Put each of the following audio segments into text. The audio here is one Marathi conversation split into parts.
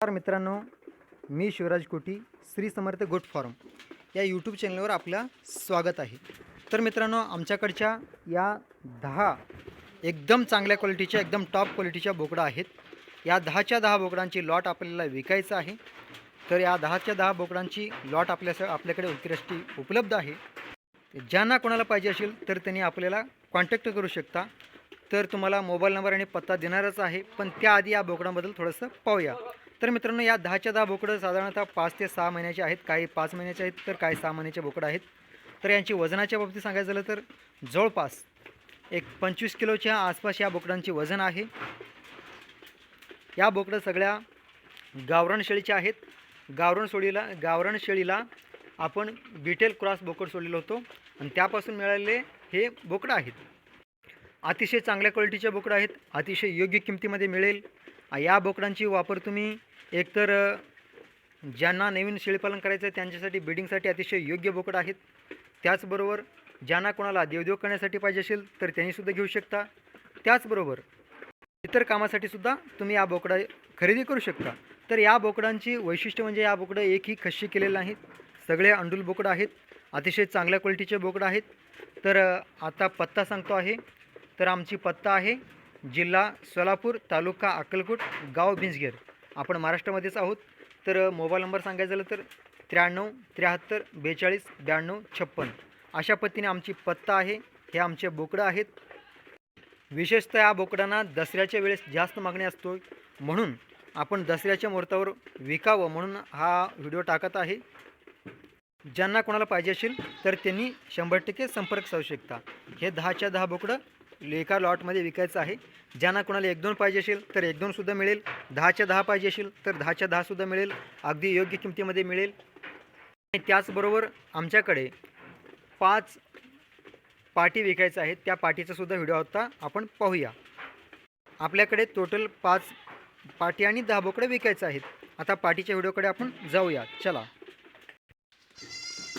नमस्कार मित्रांनो मी शिवराज कोटी श्री समर्थ गोट फॉर्म या यूट्यूब चॅनलवर आपलं स्वागत आहे. तर मित्रांनो आमच्याकडच्या या दहा एकदम चांगल्या क्वालिटीच्या एकदम टॉप क्वालिटीच्या बोकडा आहेत. या दहाच्या दहा बोकडांची लॉट आपल्याला विकायचं आहे. तर या दहाच्या दहा बोकडांची लॉट आपल्या आपल्याकडे उत्कृष्टी उपलब्ध आहे. ज्यांना कोणाला पाहिजे असेल तर त्यांनी आपल्याला कॉन्टॅक्ट करू शकता. तर तुम्हाला मोबाईल नंबर आणि पत्ता देणारच आहे पण त्याआधी या बोकडांबद्दल थोडंसं पाहूया. तर मित्रांनो या दहाच्या दहा बोकडं साधारणतः पाच ते सहा महिन्याचे आहेत. काही पाच महिन्याचे आहेत तर काही सहा महिन्याचे बोकडं आहेत. तर यांची वजनाच्या बाबतीत सांगायचं झालं तर जवळपास एक पंचवीस किलोच्या आसपास या बोकडांचे वजन आहे. या बोकडं सगळ्या गावरण शेळीच्या आहेत. गावरण सोडीला गावरण शेळीला आपण बिटेल क्रॉस बोकड सोडलेलो होतो आणि त्यापासून मिळालेले हे बोकडं आहेत. अतिशय चांगल्या क्वालिटीचे बोकडं आहेत. अतिशय योग्य किमतीमध्ये मिळेल. या बोकडांची वापर तुम्ही एकतर ज्यांना नवीन शेळीपालन करायचं आहे त्यांच्यासाठी ब्रिडिंगसाठी अतिशय योग्य बोकडं आहेत. त्याचबरोबर ज्यांना कोणाला देवदेव करण्यासाठी पाहिजे असेल तर त्यांनीसुद्धा घेऊ शकता. त्याचबरोबर इतर कामासाठी सुद्धा तुम्ही या बोकडा खरेदी करू शकता. तर या बोकडांची वैशिष्ट्य म्हणजे या बोकडं एकही खशी केलेलं नाहीत. सगळे अंडूल बोकडं आहेत. अतिशय चांगल्या क्वालिटीचे बोकडं आहेत. तर आता पत्ता सांगतो आहे. तर आमची पत्ता आहे. जिल्हा सोलापूर तालुका अक्कलकोट गाव भिंजगेर. आपण महाराष्ट्रामध्येच आहोत. तर मोबाईल नंबर सांगायचं झालं तर त्र्याण्णव त्र्याहत्तर बेचाळीस ब्याण्णव छप्पन. अशा पद्धतीने आमची पत्ता आहे. हे आमचे बोकडं आहेत. विशेषतः या बोकडांना दसऱ्याच्या वेळेस जास्त मागणी असतो म्हणून आपण दसऱ्याच्या मुहूर्तावर विकावं म्हणून हा व्हिडिओ टाकत आहे. ज्यांना कोणाला पाहिजे असेल तर त्यांनी शंभर टक्के संपर्क साधू शकता. हे दहाच्या दहा बोकडं एका लॉटमध्ये विकायचं आहे. ज्यांना कोणाला एक दोन पाहिजे असेल तर एक दोनसुद्धा मिळेल. दहाच्या दहा पाहिजे असेल तर दहाच्या दहासुद्धा मिळेल. अगदी योग्य किमतीमध्ये मिळेल. आणि त्याचबरोबर आमच्याकडे पाच पाटी विकायचं आहे त्या पाटीचा सुद्धा व्हिडिओ होता आपण पाहूया. आपल्याकडे टोटल पाच पाटी आणि दहा बोकडे विकायचं आहेत. आता पाटीच्या व्हिडिओकडे आपण जाऊया. चला.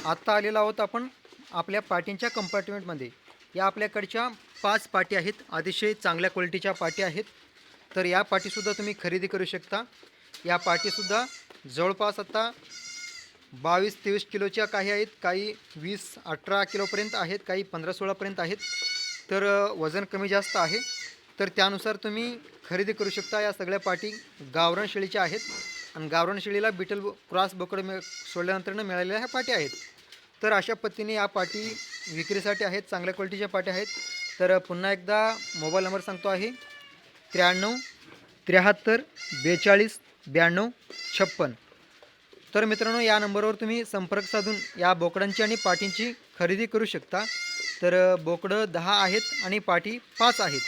आत्ता आलेलो आहोत आपण आपल्या पाटींच्या कंपार्टमेंटमध्ये या आपल्याकडच्या पाच पाटी आहेत अतिशय चांगल्या क्वालिटीच्या पाटी आहेत. तर या पाटीसुद्धा तुम्ही खरेदी करू शकता. या पाटीसुद्धा जवळपास आता बावीस तेवीस किलोच्या काही आहेत काही वीस अठरा किलोपर्यंत आहेत काही पंधरा सोळापर्यंत आहेत. तर वजन कमी जास्त आहे. तर त्यानुसार तुम्ही खरेदी करू शकता या सगळ्या पाटी गावरण शेळीच्या आहेत. आणि गावरण शेळीला बिटल ब- क्रॉस बोकड मिळ सोडल्यानंतरनं मिळालेल्या ह्या पाट्या आहेत. तर अशा पद्धतीने या पाटी विक्रीसाठी आहेत चांगल्या क्वालिटीच्या पाट्या आहेत. तर पुन्हा एकदा मोबाईल नंबर सांगतो आहे. त्र्याण्णव त्र्याहत्तर बेचाळीस ब्याण्णव छप्पन. तर मित्रांनो या नंबरवर तुम्ही संपर्क साधून या बोकडांची आणि पाठींची खरेदी करू शकता. तर बोकडं दहा आहेत आणि पाठी पाच आहेत.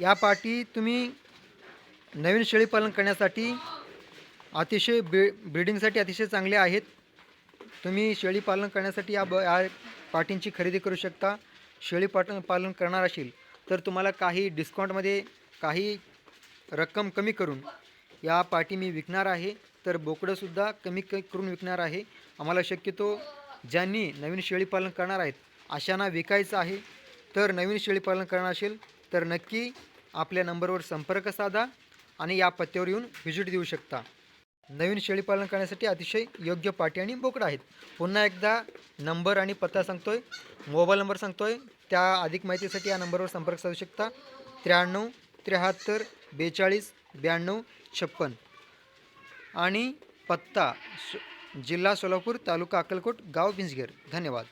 या पाठी तुम्ही नवीन शेळीपालन करण्यासाठी अतिशय ब्रि ब्रिडिंगसाठी अतिशय चांगले आहेत. तुम्ही शेळीपालन करण्यासाठी या ब या पाठींची खरेदी करू शकता. शेळी पालन पालन करणार असेल तर तुम्हाला काही डिस्काउंटमध्ये काही रक्कम कमी करून या पाटी मी विकणार आहे. तर बोकडंसुद्धा कमी क करून विकणार आहे. आम्हाला शक्यतो ज्यांनी नवीन शेळी पालन करणार आहेत अशांना विकायचं आहे. तर नवीन शेळी पालन करणार असेल तर नक्की आपल्या नंबरवर संपर्क साधा आणि या पत्त्यावर येऊन व्हिजिट देऊ शकता. नवीन शेळीपालन करण्यासाठी अतिशय योग्य पाटी आणि बोकडं आहेत. पुन्हा एकदा नंबर आणि पत्ता सांगतोय मोबाईल नंबर सांगतोय. त्या अधिक माहितीसाठी या नंबरवर संपर्क साधू शकता. त्र्याण्णव त्र्याहत्तर बेचाळीस ब्याण्णव छप्पन. आणि पत्ता जिल्हा सोलापूर तालुका अक्कलकोट गाव भिंजगेर. धन्यवाद.